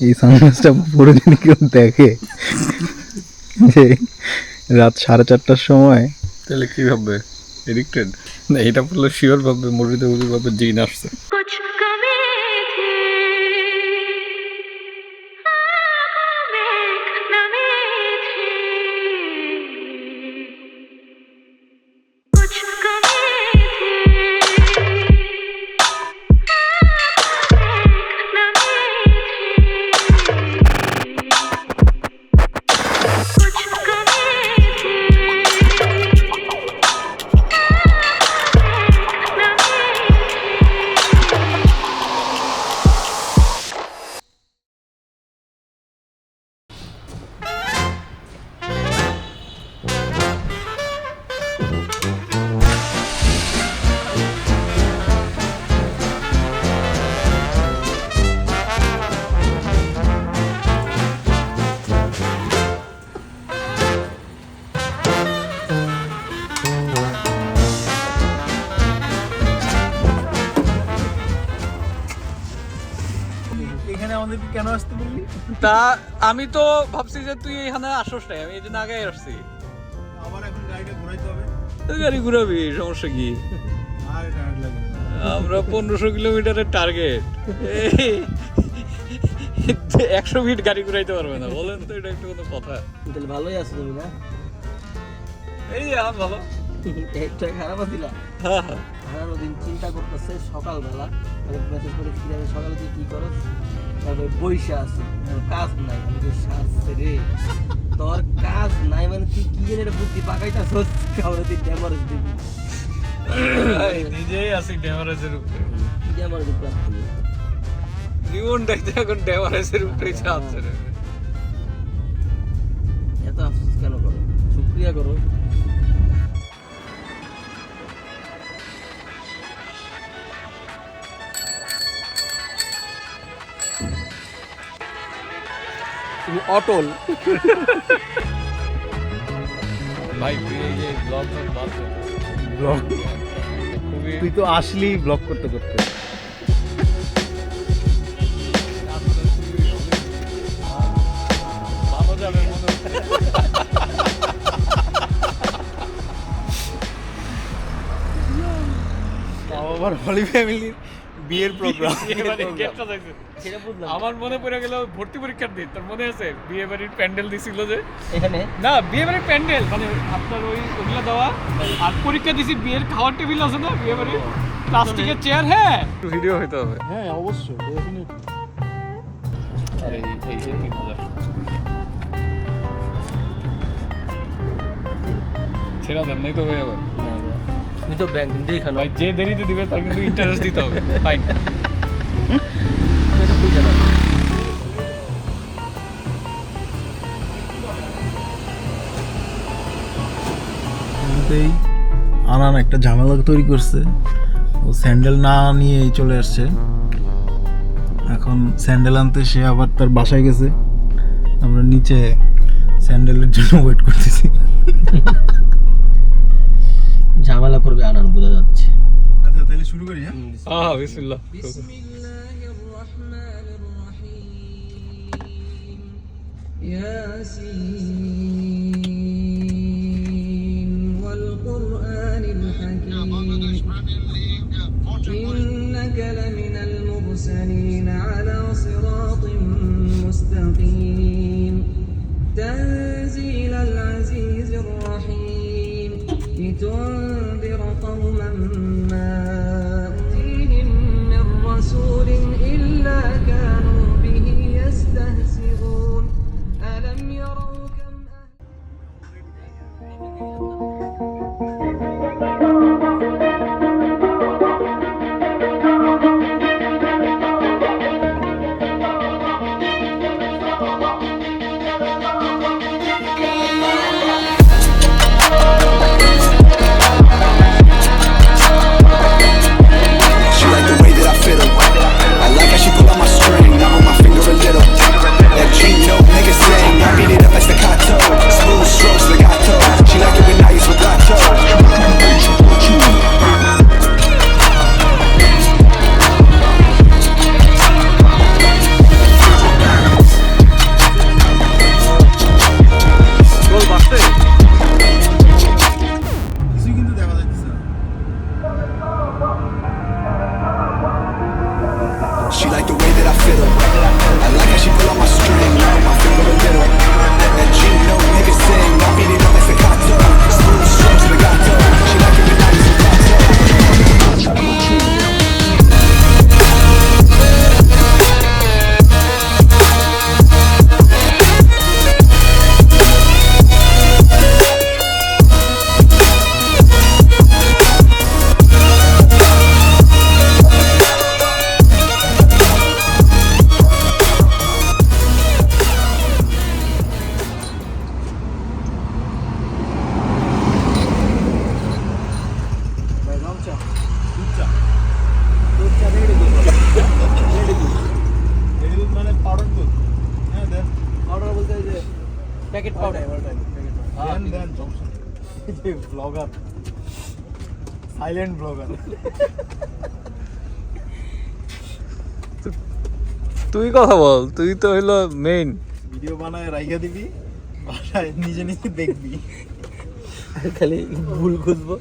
এই সানগ্লাসটা পরে যদি কেউ দেখে? যে রাত সাড়ে চারটার সময়। তাহলে কি ভাববে? এডিক্টেড না, এটা বললে শিওর ভাববে মরিতে উজুর ভাববে, জিন আসছে। আমাদেরকে কেন আসতে বললি? তা আমি তো ভাবছি যে তুই এখানে আসস নাই আমি এই জন্য আগে আসছি। আবার এখন গাড়িটা ঘোরাইতে হবে। তো গাড়ি ঘুরাবি সমস্যা কি? আর টায়ার্ড লাগে আমরা পনেরোশো কিলোমিটারের টার্গেট একশো মিনিট গাড়ি ঘুরাইতে পারবে না বলেন তো এটা একটু কোনো কথা। তাহলে ভালোই আছো তুমি না? এই যে আমার ভালো। একটা খারাপ আছিলা হ্যাঁ হ্যাঁ। দিন চিন্তা করতেছে সকালবেলা। মেসেজ করে আমি সকালে তুই কি করস তারপরে বইসা আছি। কাজ নাই। আমি শাস্তে রে। তোর কাজ নাই মানে তুই কি জানি বুদ্ধি পাকাইতাছস? কাউরে তুই ড্যামারেজ দিবি। নিজেই আছি ড্যামারেজের উপরে। ড্যামারেজ দিবি। জীবনটাই তো এখন ড্যামারেজের উপরেই চাচ্ছে রে। এত আফসোস কেন করো? শুক্রিয়া করো। তুমি অটল। ভাই যে ব্লগ ব্লগ তুই তো আসলি ব্লগ করতে করতে। আবার হলি ফ্যামিলির বিয়ের প্রোগ্রাম। সেটা বুঝলাম। আমার মনে পড়ে গেল ভর্তি পরীক্ষার দিন। তোর মনে আছে বিয়ে বাড়ির প্যান্ডেল দিছিল যে। এখানে? না বিয়ে বাড়ির প্যান্ডেল। মানে আপনার ওই ওগুলো দেওয়া। আর পরীক্ষা দিছি বিয়ের খাওয়ার টেবিল আছে না বিয়ে বাড়ির। প্লাস্টিকের চেয়ার হ্যাঁ। একটু ভিডিও হইতে হবে। হ্যাঁ অবশ্যই ছেড়া দেন নাই তো হয়ে যাবে। তুমি তো ব্যাংক ভাই যে দেরিতে দিবে তার কিন্তু ইন্টারেস্ট দিতে হবে। ফাইন এটা বুঝে না। আনান একটা ঝামেলা তৈরি করছে। ও স্যান্ডেল না নিয়েই চলে আসছে। এখন স্যান্ডেল আনতে সে আবার তার বাসায় গেছে। আমরা নিচে স্যান্ডেলের জন্য ওয়েট করতেছি। ঝামেলা করবে আনান বোঝা যাচ্ছে। আচ্ছা তাহলে শুরু করি হ্যাঁ? আহ বিসমিল্লাহ। ইয়াসিন ওয়াল কুরআনিল হাকীম। Blogger silent blogger. তুই কথা বল তুই তো হইল মেইন ভিডিও বানায় রাইখা দিবি বাসায় নিজে নিজে দেখবি। খালি ভুল খুঁজবো।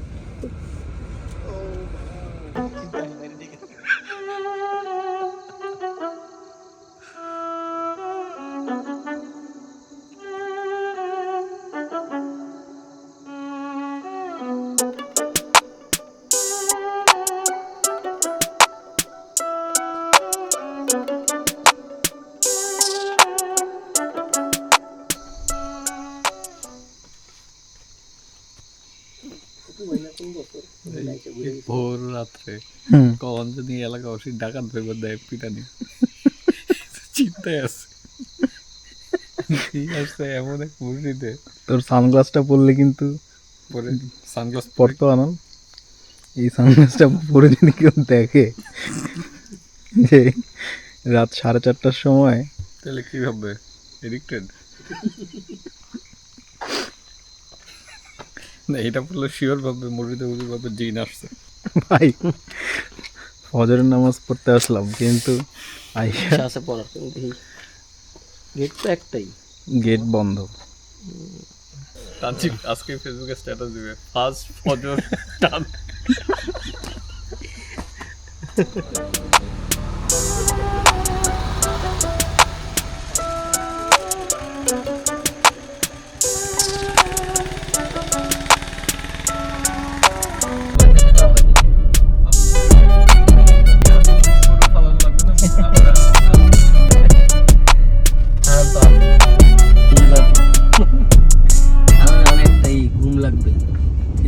যদি ডাকাত ভেবে দেয় পিটানি চিন্তায় আছে। ঠিক আছে এমন এক মুরগিতে? তোর সানগ্লাসটা পরলে কিন্তু পরে সানগ্লাস পরতো আনন্দ। এই সানগ্লাসটা পরে যদি কেউ দেখে যে রাত সাড়ে চারটার সময় তাহলে কি ভাববে? এডিক্টেড না এটা বললে শিওর ভাববে মুরগিতে মুরগি ভাববে জিন আসছে। ভাই ফজরের নামাজ পড়তে আসলাম কিন্তু আইসা আছে পড়ার গেট তো একটাই। গেট বন্ধ। তানজিব আজকে ফেসবুকে স্ট্যাটাস দিবে ফার্স্ট ফজর টান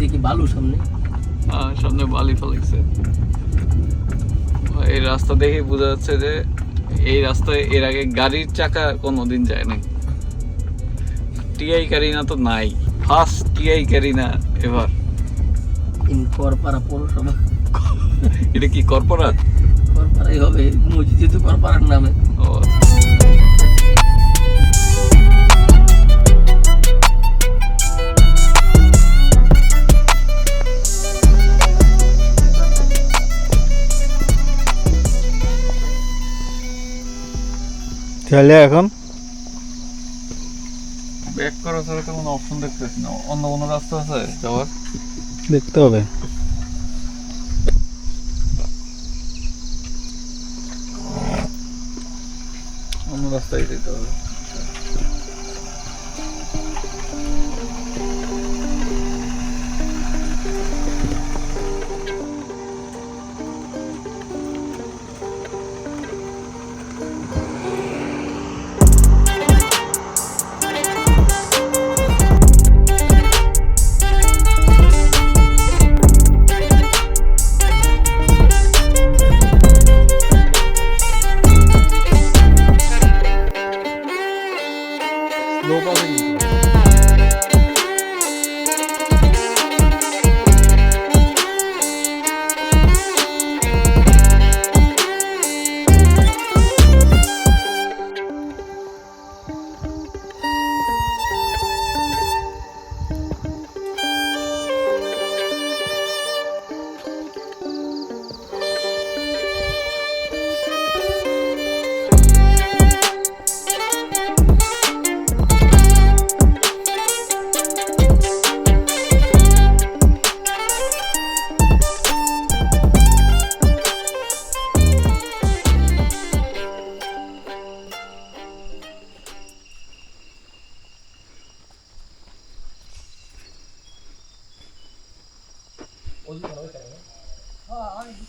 কি বালু সামনে। আহ, সামনে বালি ফেলেছে। এই রাস্তা দেখে বোঝা যাচ্ছে যে এই রাস্তায় এর আগে গাড়ির চাকা কোনোদিন যায় নাই। টিআই কারিনা তো নাই। ফার্স্ট টিআই কারিনা এবার করপাড়া পৌরসভা। এটা কি কর্পোরেট? করপাড়াই হবে মসজিদ যেহেতু করপাড়ার নামে। তাহলে এখন ব্যাক করা ছাড়া তো কোনো অপশন দেখতেছি না। অন্য কোনো রাস্তা আছে যাওয়ার? দেখতে হবে। অন্য রাস্তায় যেতে হবে।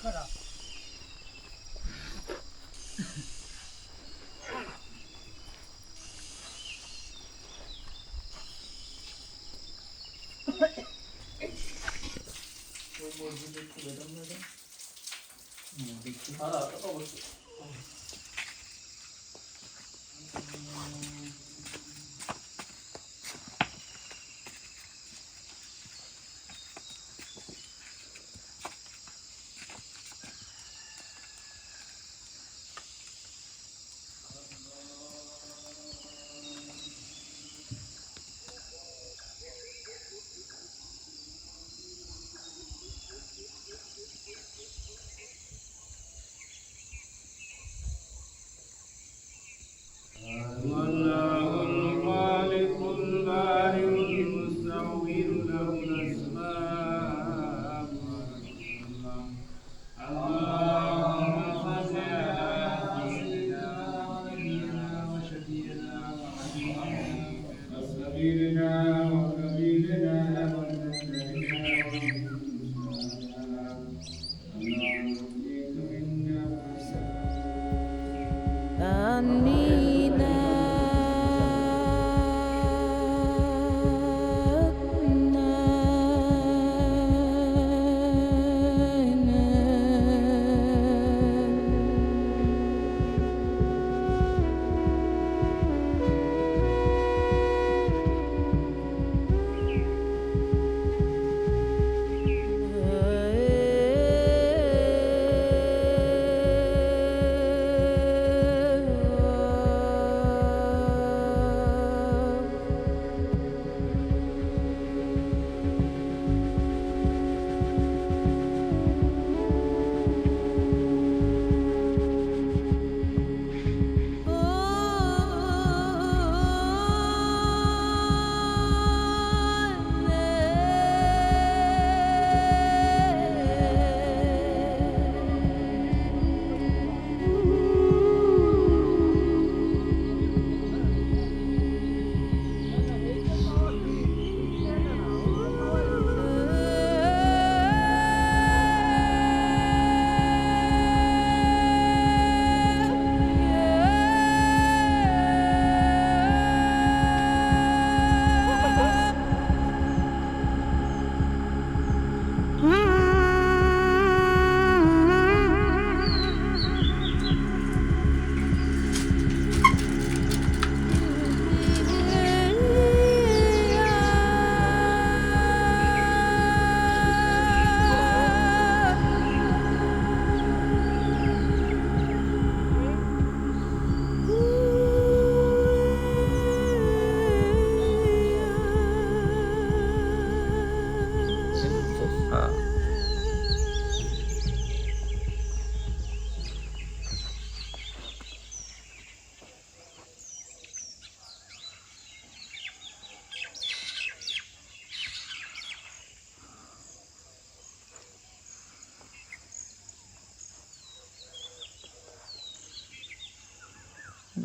yukarı. Bekliyorum. Hala kafa boşluk.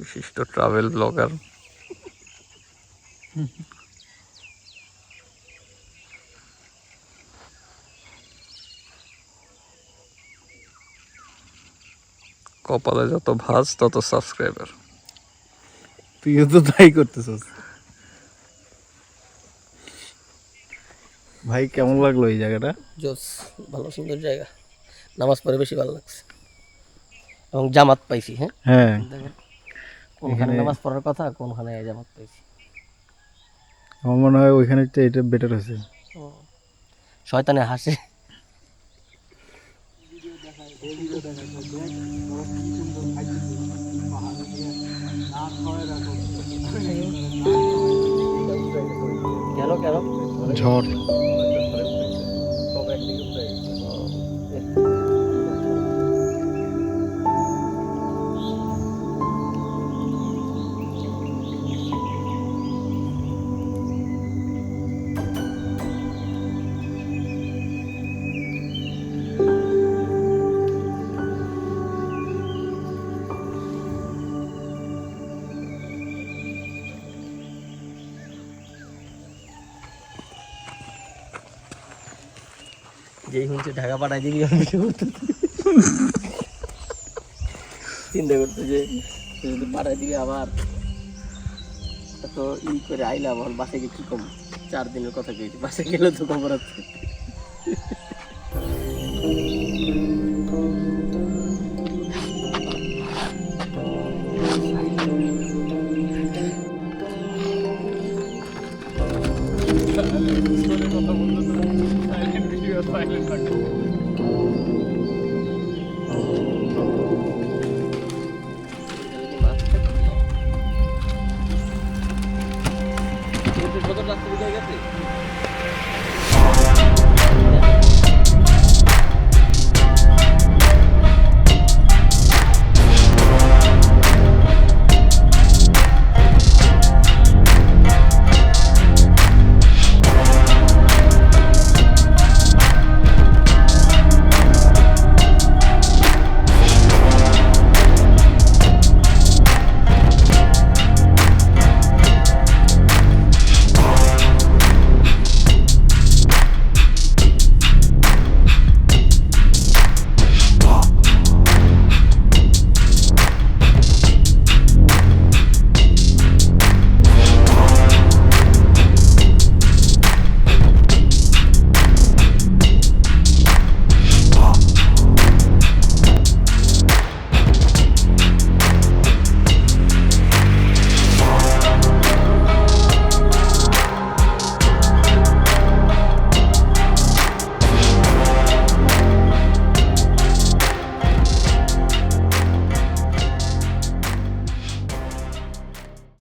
বিশিষ্ট ট্রাভেল ব্লগার কপালে যত ভাঁজ তত সাবস্ক্রাইবার তুইও তো তাই করতেছস। ভাই কেমন লাগল এই জায়গাটা? জোস ভালো সুন্দর জায়গা। নামাজ পড়ে বেশি ভালো লাগছে। এবং জামাত পাইছি হ্যাঁ? হ্যাঁ। দেখেন। কোনখানে নামাজ পড়ার কথা কোনখানে জামাত পাইছি আমার মনে হয় ওইখানে এটা বেটার হয়েছে। শয়তানে হাসে। কেন কেন? ঝড়। যেই শুনছে ঢাকা পাঠাই দিবি আমি চিন্তা করতে যে যদি পাঠাই দিবি আবার এত ই করে আইলাম আমার বাসে গিয়ে কি কম চার দিনের কথা কেছি বাসে গেলে তো খবর আছে।